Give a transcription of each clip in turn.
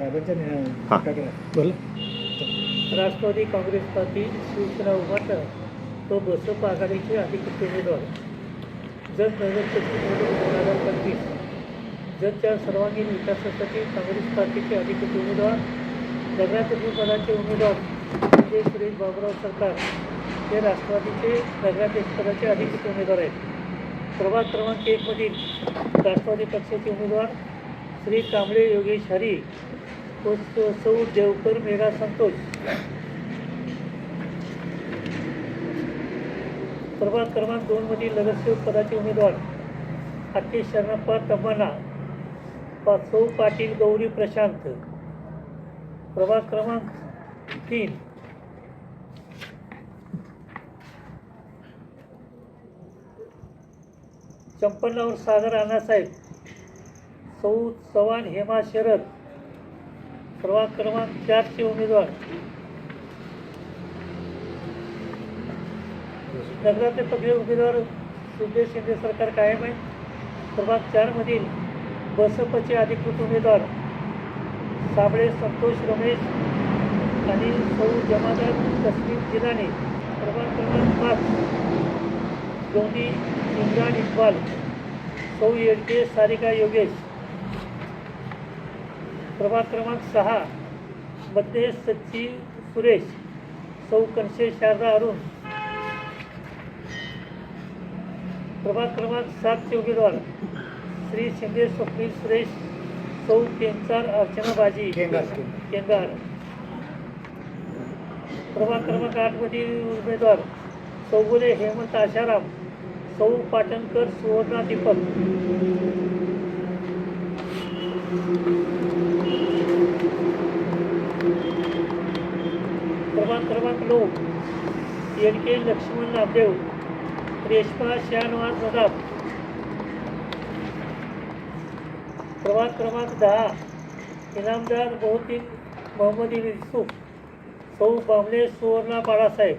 साहेबांच्या हा. बोला. राष्ट्रवादी काँग्रेस पार्टी शिवसेना उभाटा तो बसप आघाडीचे अधिकृत उमेदवार. जत नगर पश्चिम निवडणूक दोन हजार पंचवीस जतच्या सर्वांगीण विकासासाठी काँग्रेस पार्टीचे अधिकृत उमेदवार नगराध्यक्ष पदाचे उमेदवार म्हणजे सुरेश बाबुराव सरकार हे राष्ट्रवादीचे नगराध्यक्ष पदाचे अधिकृत उमेदवार आहेत. प्रभाग क्रमांक एकमधील राष्ट्रवादी पक्षाचे उमेदवार श्री कांबळे योगेश हरी सौ देवकर मेघा संतोष प्रभाग क्रमांक दोन मधील नगरसेवक पदाचे उमेदवार आके शरणप्पा तम्माना पा. सौ. पाटील गौरी प्रशांत. प्रभाग क्रमांक तीन. चंपन्नावर सागर अण्णासाहेब सौ. चव्हाण हेमा शरद प्रभाग क्रमांक चारचे उमेदवार. नगराचे सगळे उमेदवार सुदेश शिंदे सरकार कायम आहे. प्रभाग चारमधील बसपचे अधिकृत उमेदवार साबळे संतोष रमेश आणि सौ जमादार तस्लीम जिलाने प्रभाग क्रमांक पाच दोन्ही इम्रान इक्बाल सौ येडके सारिका योगेश. प्रभाग क्रमांक सहा मध्ये सच्ची सुरेश सौ कनशे शारदा अरुण. प्रभाग क्रमांक सातचे उमेदवार श्री शिंदे स्वप्नील सुरेश सौ केंचार अर्चना बाजी. केंगार प्रभाग क्रमांक आठमधील उमेदवार चौगुले हेमंत आशाराम सौ पाटणकर सुवर्णा दीपक प्रभाग क्रमांक नऊ एन के लक्ष्मण नामदेव रेश्मा शहानवाज मदाब प्रभाग क्रमांक दहा इनामदार बहुतीन मोहम्मद युसुफ सौ बामले सुवर्णा बाळासाहेब.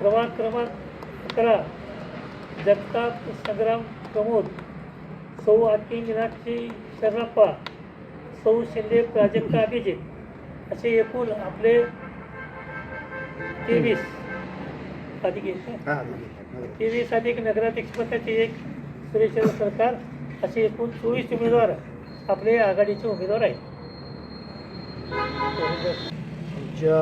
प्रभाग क्रमांक अकरा जगताप संग्राम प्रमोद सौ आरती मीनाक्षी शरणप्पा सौ शिंदे प्राजक्ता अभिजित. असे एकूण आपले तेवीस. अधिक एक. तेवीस अधिक नगराध्यक्ष पदाचे एक सुरेश सरकार असे एकूण चोवीस उमेदवार आपले आघाडीचे उमेदवार आहेत. आमच्या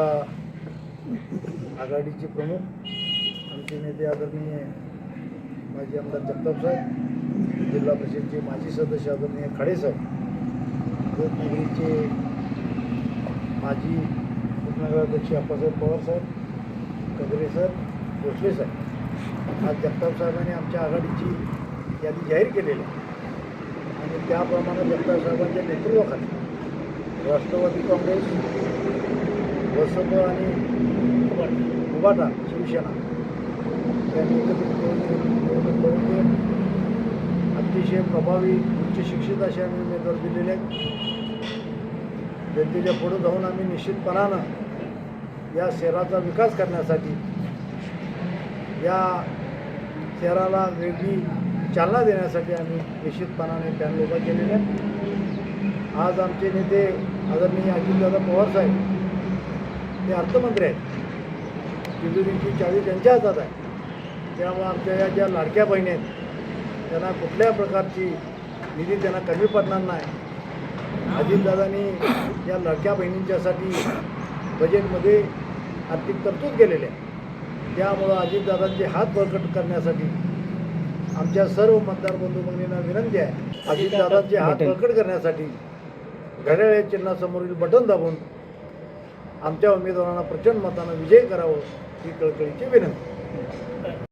आघाडीचे प्रमुख आमचे नेते आदरणीय माजी आमदार जगताप साहेब जिल्हा परिषदचे माजी सदस्य आदरणीय खाडे साहेब रत्नागिरीचे माजी नगराध्यक्ष अप्पासाहेब पवार साहेब कदरे सर भोसले साहेब आज जगताप साहेबांनी आमच्या आघाडीची यादी जाहीर केलेली आहे. आणि त्याप्रमाणे जगताप साहेबांच्या नेतृत्वाखाली राष्ट्रवादी काँग्रेस बसप आणि उबाटा शिवसेना त्यांनी एकत्रित करून अतिशय प्रभावी उच्च शिक्षित असे आम्ही उमेदवार दिलेले आहेत. जनतेच्या पुढं जाऊन आम्ही निश्चितपणानं या शहराचा विकास करण्यासाठी या शहराला वेगळी चालना देण्यासाठी आम्ही निश्चितपणाने पॅनल उभा केलेले आज आमचे नेते आदरणीय अजितदादा पवार साहेब ते अर्थमंत्री आहेत. तिजोरीची चावी त्यांच्या हातात आहे. त्यामुळे आमच्या या ज्या लाडक्या बहिणी आहेत त्यांना कुठल्या प्रकारची निधी त्यांना कमी पडणार नाही. अजितदादांनी या लाडक्या बहिणींच्यासाठी बजेटमध्ये आर्थिक तरतूद केलेली आहे. त्यामुळं अजितदादांचे हात बळकट करण्यासाठी आमच्या सर्व मतदार बंधू भगिनींना विनंती आहे. अजितदादांचे हात बळकट करण्यासाठी घड्याळ या चिन्हासमोरील बटन दाबून आमच्या उमेदवारांना प्रचंड मतानं विजय करावं ही कळकळीची विनंती.